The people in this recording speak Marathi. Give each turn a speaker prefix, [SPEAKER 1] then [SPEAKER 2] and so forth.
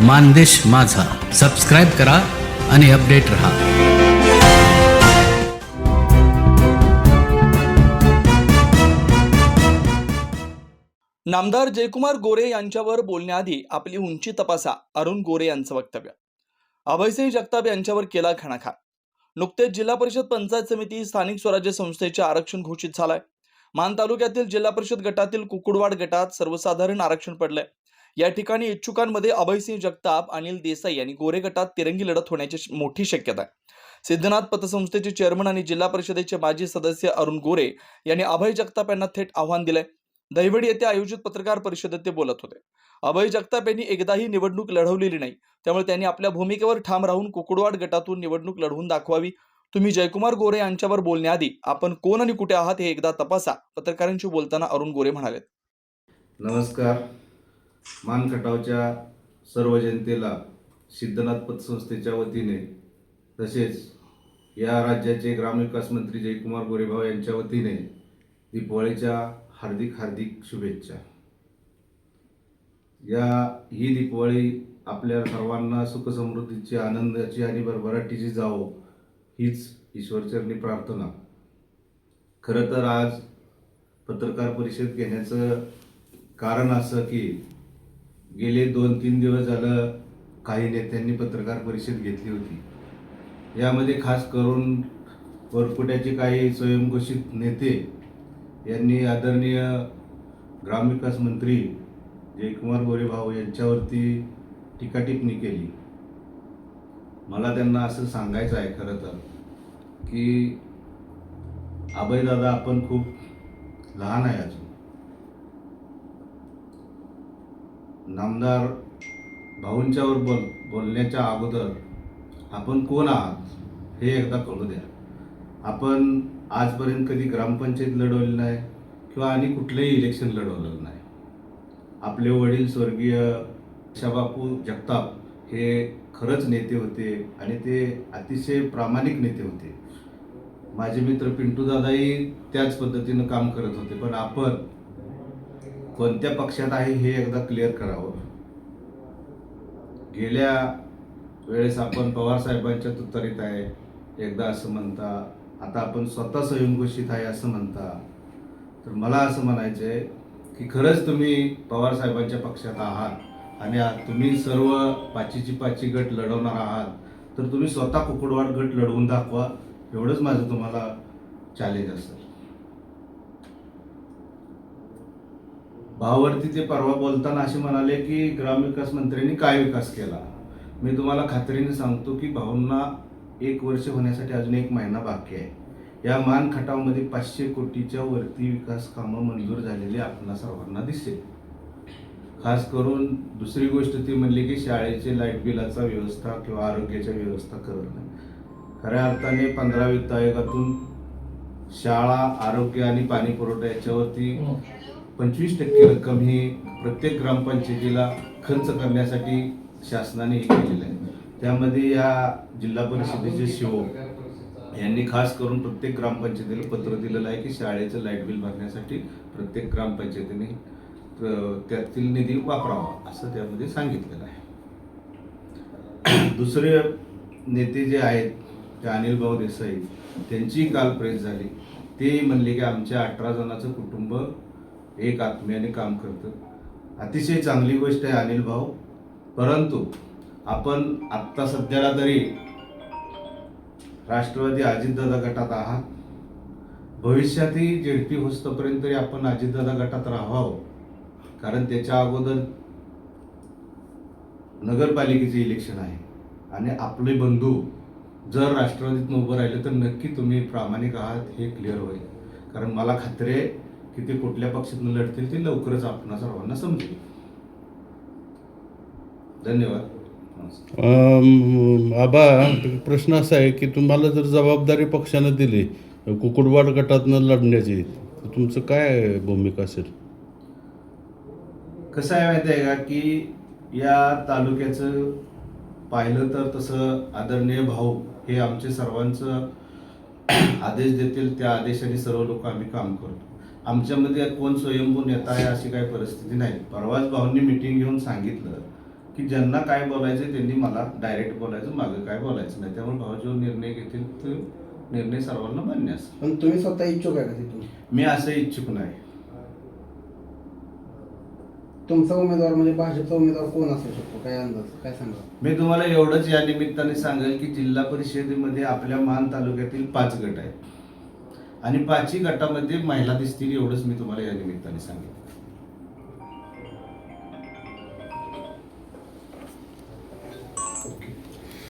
[SPEAKER 1] मानदेश माझा. सबस्क्राईब करा आणि अपडेट रहा.
[SPEAKER 2] नामदार जयकुमार गोरे यांच्यावर बोलण्याआधी आपली उंची तपासा अरुण गोरे यांचं वक्तव्य. अभयसिंह जगताप यांच्यावर केला खणाखा नुकतेच जिल्हा परिषद पंचायत समिती स्थानिक स्वराज्य संस्थेचे आरक्षण घोषित झालंय. मान तालुक्यातील जिल्हा परिषद गटातील कुकुडवाड गटात सर्वसाधारण आरक्षण पडलंय. या ठिकाणी इच्छुकांमध्ये अभयसिंह जगताप अनिल देसाई आणि गोरे गटात तिरंगी लढत होण्याची मोठी शक्यता आहे. सिद्धनाथ पतसंस्थेचे चेअरमन आणि जिल्हा परिषदेचे माजी सदस्य अरुण गोरे यांनी अभय जगताप यांना थेट आव्हान दिलंय. दहिवडी येथे आयोजित पत्रकार परिषदेत ते बोलत होते. अभय जगताप यांनी एकदाही निवडणूक लढवलेली नाही. त्यामुळे त्यांनी आपल्या भूमिकेवर ठाम राहून कुकुडवाड गटातून निवडणूक लढवून दाखवावी. तुम्ही जयकुमार गोरे यांच्यावर बोलण्याआधी आपण कोण आणि कुठे आहात हे एकदा तपासा. पत्रकारांशी बोलताना अरुण गोरे म्हणाले
[SPEAKER 3] नमस्कार. मानखटावच्या सर्व जनतेला सिद्धनाथ पतसंस्थेच्या वतीने तसेच या राज्याचे ग्रामविकास मंत्री जयकुमार गोरेभाव यांच्या वतीने दीपावळीच्या हार्दिक हार्दिक शुभेच्छा. या ही दीपावळी आपल्या सर्वांना सुखसमृद्धीची आनंदाची आणि भरभराटीची जावो हीच ईश्वरचरणी प्रार्थना. खरं तर आज पत्रकार परिषद घेण्याचं कारण असं की गेले दोन तीन दिवस झालं काही नेत्यांनी पत्रकार परिषद घेतली होती. यामध्ये खास करून वरपुट्याचे काही स्वयंघोषित नेते यांनी आदरणीय ग्रामविकास मंत्री जयकुमार गोरेभाऊ यांच्यावरती टीकाटिप्पणी केली. मला त्यांना असं सांगायचं आहे खरं तर की आबईदादा आपण खूप लहान आहे अजून. नामदार भाऊंच्यावर बोल बोलण्याच्या अगोदर आपण कोण आहात हे एकदा कळू द्या. आपण आजपर्यंत कधी ग्रामपंचायत लढवली नाही किंवा आणि कुठलंही इलेक्शन लढवलेलं नाही. आपले वडील स्वर्गीय शबापू जगताप हे खरंच नेते होते आणि ते अतिशय प्रामाणिक नेते होते. माझे मित्र पिंटू दादाही त्याच पद्धतीनं काम करत होते पण आपण कोणत्या पक्षात आहे हे एकदा क्लिअर करावं. गेल्या वेळेस आपण पवार साहेबांच्या तुतारीत आहे एकदा असं म्हणता आता आपण स्वतः स्वयंघोषित आहे असं म्हणता. तर मला असं म्हणायचं आहे की खरंच तुम्ही पवार साहेबांच्या पक्षात आहात आणि तुम्ही सर्व पाचीची पाची गट लढवणार आहात तर तुम्ही स्वतः कुकडवाड गट लढवून दाखवा. एवढंच माझं तुम्हाला चॅलेंज असेल. भावावरती ते परवा बोलताना असे म्हणाले की ग्रामविकास मंत्र्यांनी काय विकास केला? मी तुम्हाला खात्रीने सांगतो की भाऊंना एक वर्ष होण्यासाठी अजून एक महिना बाकी आहे. या मान खटावमध्ये पाचशे कोटीच्या वरती विकास कामं मंजूर झालेली आपल्याला सर्वांना दिसेल खास करून दुसरी गोष्ट ती म्हणली की शाळेचे लाइट बिलाचा व्यवस्था किंवा आरोग्याच्या व्यवस्था करत नाही. खऱ्या अर्थाने पंधरा वित्त आयोगातून शाळा आरोग्य आणि पाणी पुरवठा याच्यावरती हो. पंचवीस टक्के रक्कम ही प्रत्येक ग्रामपंचायतीला खर्च करण्यासाठी शासनाने हे केलेलं आहे. त्यामध्ये या जिल्हा परिषदेचे शिवो यांनी खास करून प्रत्येक ग्रामपंचायतीला पत्र दिलेलं आहे की शाळेचं लाइट बिल भरण्यासाठी प्रत्येक ग्रामपंचायतीने त्यातील निधी वापरावा असं त्यामध्ये सांगितलेलं आहे. दुसरे नेते जे आहेत ते अनिल भाऊ देसाई त्यांची काल प्रेस झाली. ते म्हणले की आमच्या अठरा जणांचं कुटुंब एक आत्म्याने काम करतं. अतिशय चांगली गोष्ट आहे अनिल भाऊ. परंतु आपण आत्ता सध्याला तरी राष्ट्रवादी अजितदादा गटात आहात. भविष्यातही जेडपी होस्तपर्यंत तरी आपण अजितदादा गटात राहावं. कारण त्याच्या अगोदर नगरपालिकेचे इलेक्शन आहे. आणि आपले बंधू जर राष्ट्रवादीत उभं राहिले तर नक्की तुम्ही प्रामाणिक आहात हे क्लिअर होईल. कारण मला खात्री आहे की ते कुठल्या पक्षातून लढतील ते लवकरच आपणा सर्वांना समजेल धन्यवाद.
[SPEAKER 4] आबा प्रश्न असा आहे की तुम्हाला जर जबाबदारी पक्षानं दिली कुकुडवाड गटातनं लढण्याची तर तुमचं काय भूमिका असेल?
[SPEAKER 3] कसं आहे माहिती आहे का की या तालुक्याचं पाहिलं तर तसं आदरणीय भाऊ हे आमचे सर्वांचं आदेश देतील त्या आदेशाने सर्व लोक आम्ही काम करतो. आमच्यामध्ये कोण स्वयंभू नेता आहे अशी काही परिस्थिती नाही. परवाच भाऊंनी मिटिंग घेऊन सांगितलं की ज्यांना काय बोलायचं त्यांनी मला डायरेक्ट बोलायचं मागं काय बोलायचं नाही. त्यामुळे भाऊ जो निर्णय घेतील तो निर्णय सर्वांना मान्य असेल
[SPEAKER 5] पण तुम्ही स्वतः इच्छुक आहे का तिथून?
[SPEAKER 3] मी असं इच्छुक नाही.
[SPEAKER 5] तुमचा उमेदवार म्हणजे भाजपचा उमेदवार कोण असू शकतो? काय अंदाज? काय सांगा
[SPEAKER 3] मी तुम्हाला एवढंच या निमित्ताने सांगेल की जिल्हा परिषदेमध्ये आपल्या मान तालुक्यातील पाच गट आहेत. आणि पाचही गटामध्ये महिला दिसतील एवढंच मी तुम्हाला या निमित्ताने सांगितलं.